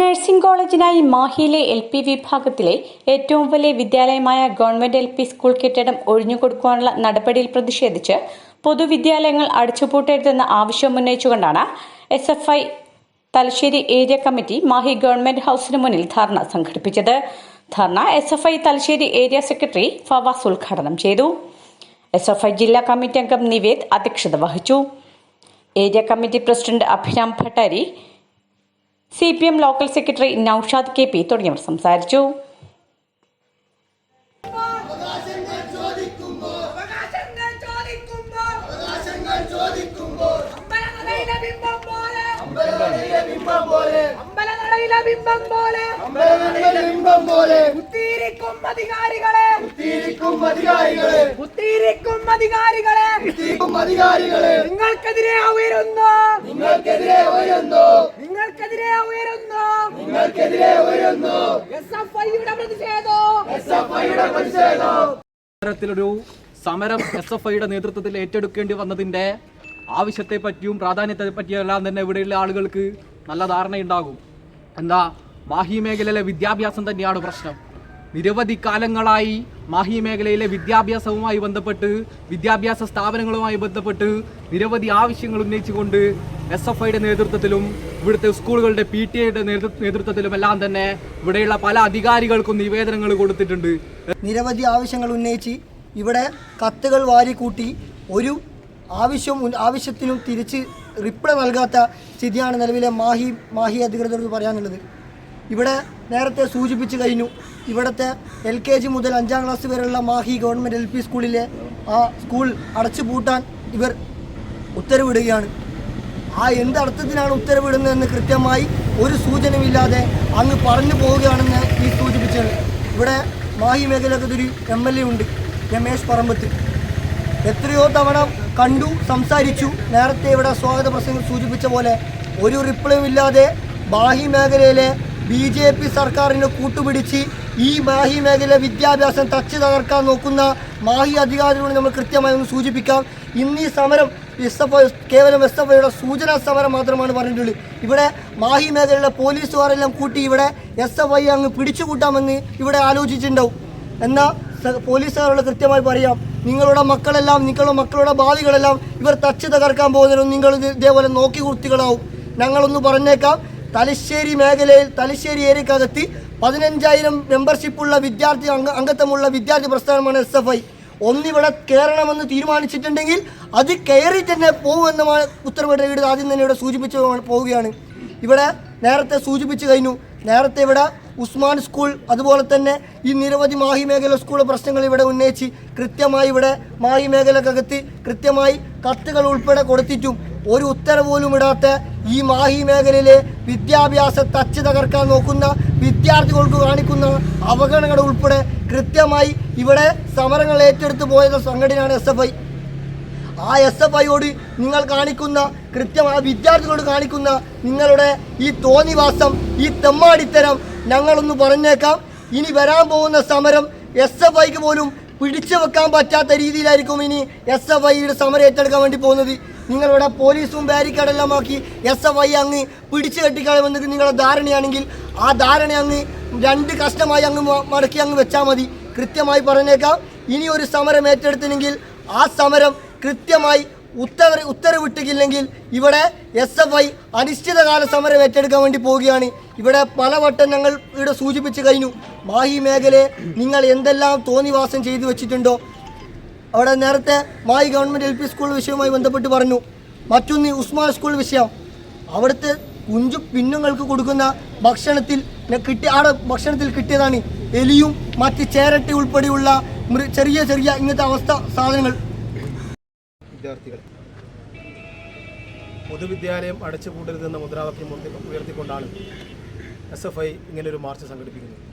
Nursing കോളേജിനായി മാഹിയിലെ L P വിഭാഗത്തിലെ ഏറ്റവും വലിയ വിദ്യാലയമായ ഗവൺമെന്റ് എൽ പി സ്കൂൾ കെട്ടിടം ഒഴിഞ്ഞുകൊടുക്കുവാനുള്ള നടപടിയിൽ പ്രതിഷേധിച്ച് പൊതുവിദ്യാലയങ്ങൾ അടച്ചുപൂട്ടരുതെന്ന ആവശ്യം ഉന്നയിച്ചുകൊണ്ടാണ് S F I Thalassery area committee Mahe government ഹൌസിന് മുന്നിൽ ധർണ സംഘടിപ്പിച്ചത്. Dharna S F I Thalassery area secretary Fawas ഉദ്ഘാടനം ചെയ്തു. എസ് എഫ് ഐ ജില്ലാ കമ്മിറ്റി അംഗം നിവേദ് അധ്യക്ഷത വഹിച്ചു. Area committee president Abhiram Bhattari C P M local secretary Naushad K P തുടങ്ങിയവർ സംസാരിച്ചു. കുത്തിയിരിക്കും അധികാരികളെ. കുത്തിയിരിക്കും അധികാരികളെ കുത്തിയിരിക്കും അധികാരികളെ കുത്തിയിരിക്കും അധികാരികളെ. നിങ്ങൾക്കെതിരെ ഉയരുന്നു. നിങ്ങൾക്കെതിരെ ഉയരുന്നു. നിങ്ങൾക്കെതിരെ ഉയരുന്നു. നിങ്ങൾക്കെതിരെ ഉയരുന്നു. എസ് എഫ് ഐയുടെ പ്രതിഷേധം. എസ് എഫ് ഐയുടെ പ്രതിഷേധം. തരത്തിലൊരു സമരം എസ് എഫ് ഐയുടെ നേതൃത്വത്തിൽ ഏറ്റെടുക്കേണ്ടി വന്നതിന്റെ ആവശ്യത്തെ പറ്റിയും പ്രാധാന്യത്തെ പറ്റിയെല്ലാം തന്നെ ഇവിടെയുള്ള ആളുകൾക്ക് നല്ല ധാരണയുണ്ടാകും. എന്താ മാഹി മേഖലയിലെ വിദ്യാഭ്യാസം തന്നെയാണ് പ്രശ്നം. നിരവധി കാലങ്ങളായി മാഹി മേഖലയിലെ വിദ്യാഭ്യാസവുമായി ബന്ധപ്പെട്ട് വിദ്യാഭ്യാസ സ്ഥാപനങ്ങളുമായി ബന്ധപ്പെട്ട് നിരവധി ആവശ്യങ്ങൾ ഉന്നയിച്ചുകൊണ്ട് എസ് എഫ് ഐയുടെ നേതൃത്വത്തിലും ഇവിടുത്തെ സ്കൂളുകളുടെ പി ടി ഐയുടെ നേതൃത്വത്തിലും എല്ലാം തന്നെ ഇവിടെയുള്ള പല അധികാരികൾക്കും നിവേദനങ്ങൾ കൊടുത്തിട്ടുണ്ട്. നിരവധി ആവശ്യങ്ങൾ ഉന്നയിച്ച് ഇവിടെ കത്തുകൾ വാരിക്കൂട്ടി ഒരു ആവശ്യം ആവശ്യത്തിനും തിരിച്ച് റിപ്ലൈ നൽകാത്ത സ്ഥിതിയാണ് നിലവിലെ മാഹി മാഹി അധികൃതരോട് പറയാനുള്ളത്. ഇവിടെ നേരത്തെ സൂചിപ്പിച്ചു കഴിഞ്ഞു. ഇവിടുത്തെ എൽ കെ ജി മുതൽ അഞ്ചാം ക്ലാസ് വരെയുള്ള മാഹി ഗവൺമെന്റ് എൽ പി സ്കൂളിലെ ആ സ്കൂൾ അടച്ചു പൂട്ടാൻ ഇവർ ഉത്തരവിടുകയാണ്. ആ എന്ത് അർത്ഥത്തിനാണ് ഉത്തരവിടുന്നതെന്ന് കൃത്യമായി ഒരു സൂചനയുമില്ലാതെ അങ്ങ് പറഞ്ഞു പോവുകയാണെന്ന് ഈ സൂചിപ്പിച്ചത്. ഇവിടെ മാഹി മേഖലയ്ക്ക് ഒരു എം എൽ എ ഉണ്ട് രമേശ് പറമ്പത്ത്. എത്രയോ തവണ കണ്ടു സംസാരിച്ചു നേരത്തെ ഇവിടെ സ്വാഗത പ്രസംഗം സൂചിപ്പിച്ച പോലെ ഒരു റിപ്ലൈയും ഇല്ലാതെ ബാഹി മേഖലയിലെ ബി ജെ പി സർക്കാരിനെ കൂട്ടുപിടിച്ച് ഈ മാഹി മേഖല വിദ്യാഭ്യാസം തച്ച് തകർക്കാൻ നോക്കുന്ന മാഹി അധികാരികളോട് നമ്മൾ കൃത്യമായി ഒന്ന് സൂചിപ്പിക്കാം. ഇന്ന് ഈ സമരം എസ് എഫ് കേവലം എസ് എഫ് ഐയുടെ സൂചനാ സമരം മാത്രമാണ് പറഞ്ഞിട്ടുള്ളത്. ഇവിടെ മാഹി മേഖലയിലെ പോലീസുകാരെല്ലാം കൂട്ടി ഇവിടെ എസ് എഫ് ഐ അങ്ങ് പിടിച്ചുകൂട്ടാമെന്ന് ഇവിടെ ആലോചിച്ചിട്ടുണ്ടാവും. എന്നാൽ പോലീസുകാരോട് കൃത്യമായി പറയാം. നിങ്ങളുടെ മക്കളെല്ലാം നിങ്ങളുടെ മക്കളുടെ ഭാവികളെല്ലാം ഇവർ തച്ച് തകർക്കാൻ പോകുന്നതിനും നിങ്ങൾ ഇതേപോലെ നോക്കി കുർത്തികളാവും ഞങ്ങളൊന്ന് പറഞ്ഞേക്കാം. തലശ്ശേരി മേഖലയിൽ തലശ്ശേരി ഏരിയക്കകത്ത് പതിനഞ്ചായിരം മെമ്പർഷിപ്പുള്ള വിദ്യാർത്ഥി അംഗ അംഗത്വമുള്ള വിദ്യാർത്ഥി പ്രസ്ഥാനമാണ് എസ് എഫ് ഐ. ഒന്നിവിടെ കയറണമെന്ന് തീരുമാനിച്ചിട്ടുണ്ടെങ്കിൽ അത് കയറി തന്നെ പോകുമെന്നുമാണ് ഉത്തരവിട്ട് ആദ്യം തന്നെ ഇവിടെ സൂചിപ്പിച്ച് പോവുകയാണ്. ഇവിടെ നേരത്തെ സൂചിപ്പിച്ചു കഴിഞ്ഞു. നേരത്തെ ഇവിടെ ഉസ്മാൻ സ്കൂൾ അതുപോലെ തന്നെ ഈ നിരവധി മാഹി മേഖല സ്കൂൾ പ്രശ്നങ്ങൾ ഇവിടെ ഉന്നയിച്ച് കൃത്യമായി ഇവിടെ മാഹി മേഖലക്കകത്ത് കൃത്യമായി കത്തുകൾ ഉൾപ്പെടെ കൊടുത്തിട്ടും ഒരു ഉത്തരവ് പോലും ഇടാത്ത ഈ മാഹി മേഖലയിലെ വിദ്യാഭ്യാസ തച്ച് തകർക്കാൻ നോക്കുന്ന വിദ്യാർത്ഥികൾക്ക് കാണിക്കുന്ന അവഗണനകൾ ഉൾപ്പെടെ കൃത്യമായി ഇവിടെ സമരങ്ങൾ ഏറ്റെടുത്ത് പോയത് സംഘടനയാണ് എസ് എഫ് ഐ. ആ എസ് എഫ് ഐയോട് നിങ്ങൾ കാണിക്കുന്ന കൃത്യമായ വിദ്യാർത്ഥികളോട് കാണിക്കുന്ന നിങ്ങളുടെ ഈ തോന്നിവാസം ഈ തെമ്മാടിത്തരം ഞങ്ങളൊന്ന് പറഞ്ഞേക്കാം. ഇനി വരാൻ പോകുന്ന സമരം എസ് എഫ് ഐക്ക് പോലും പിടിച്ചു വെക്കാൻ പറ്റാത്ത രീതിയിലായിരിക്കും ഇനി എസ് എഫ് ഐയുടെ സമരം ഏറ്റെടുക്കാൻ വേണ്ടി പോകുന്നത്. നിങ്ങളിവിടെ പോലീസും ബാരിക്കേഡെല്ലാം ആക്കി എസ് എഫ് ഐ അങ്ങ് പിടിച്ചു കെട്ടിക്കളയുമെന്ന് നിങ്ങളുടെ ധാരണയാണെങ്കിൽ ആ ധാരണ അങ്ങ് രണ്ട് കഷ്ടമായി അങ്ങ് മടക്കി അങ്ങ് വെച്ചാൽ മതി. കൃത്യമായി പറഞ്ഞേക്കാം. ഇനി ഒരു സമരം ഏറ്റെടുത്തില്ലെങ്കിൽ ആ സമരം കൃത്യമായി ഉത്തര ഉത്തരവിട്ടില്ലെങ്കിൽ ഇവിടെ എസ് എഫ് ഐ അനിശ്ചിതകാല സമരം ഏറ്റെടുക്കാൻ വേണ്ടി പോവുകയാണ്. ഇവിടെ പലവട്ടം ഞങ്ങൾ ഇവിടെ സൂചിപ്പിച്ചു കഴിഞ്ഞു. മാഹി മേഖലയെ നിങ്ങൾ എന്തെല്ലാം തോന്നിവാസം ചെയ്തു വെച്ചിട്ടുണ്ടോ? അവിടെ നേരത്തെ മായി ഗവൺമെന്റ് എൽ പി സ്കൂൾ വിഷയവുമായി ബന്ധപ്പെട്ട് പറഞ്ഞു. മറ്റൊന്ന് ഉസ്മാൻ സ്കൂൾ വിഷയം. അവിടുത്തെ കുഞ്ചു പിന്നുങ്ങൾക്ക് കൊടുക്കുന്ന ഭക്ഷണത്തിൽ കിട്ടിയ ആടെ ഭക്ഷണത്തിൽ കിട്ടിയതാണ് എലിയും മറ്റ് ചേരട്ടി ഉൾപ്പെടെയുള്ള ചെറിയ ചെറിയ ഇങ്ങനത്തെ അവസ്ഥ സാധനങ്ങൾ. വിദ്യാർത്ഥികൾ പൊതുവിദ്യാലയം അടച്ചുപൂട്ടരുതെന്ന മുദ്രാവാക്യം ഉയർത്തി- ഉയർത്തിക്കൊണ്ടാണ് എസ് എഫ് ഐ ഇങ്ങനൊരു മാർച്ച് സംഘടിപ്പിക്കുന്നത്.